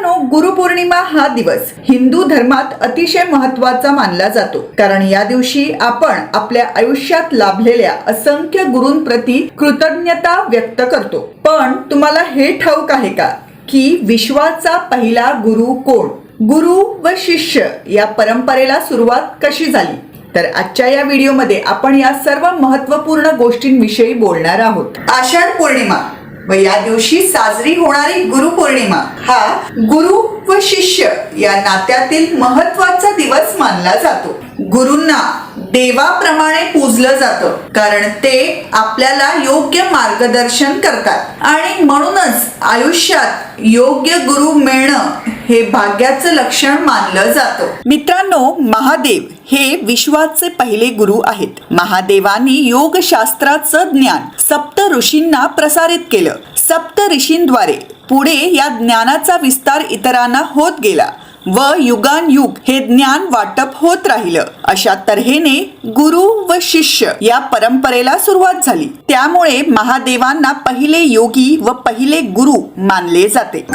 गुरुपौर्णिमा हा दिवस हिंदू धर्मात अतिशय महत्त्वाचा मानला जातो. कारण या दिवशी आपण आपल्या आयुष्यात लाभलेल्या असंख्य गुरूंप्रती कृतज्ञता व्यक्त करतो. पण तुम्हाला हे ठाऊक आहे का? की विश्वाचा पहिला गुरु कोण? गुरु व शिष्य या परंपरेला सुरुवात कशी झाली? तर आजच्या या व्हिडिओमध्ये आपण या सर्व महत्त्वपूर्ण गोष्टींविषयी बोलणार आहोत. आषाढ पौर्णिमा. व या दिवशी साजरी होणारी गुरुपौर्णिमा हा गुरु व शिष्य या नात्यातील महत्त्वाचा दिवस मानला जातो. गुरूंना देवाप्रमाणे पूजलं जातं कारण ते आपल्याला योग्य मार्गदर्शन करतात. आणि म्हणूनच आयुष्यात योग्य गुरु मिळणं हे भाग्याचं लक्षण मानलं जातं. मित्रांनो महादेव हे विश्वाचे पहिले गुरु आहेत. महादेवाने योगशास्त्राचं ज्ञान सप्त ऋषींना प्रसारित केलं. सप्त ऋषींद्वारे पुढे या ज्ञानाचा विस्तार इतरांना होत गेला व युगानयुग हे ज्ञान वाटप होत राहिलं. अशा तऱ्हेने गुरु व शिष्य या परंपरेला सुरुवात झाली. त्यामुळे महादेवांना पहिले योगी व पहिले गुरु मानले जाते.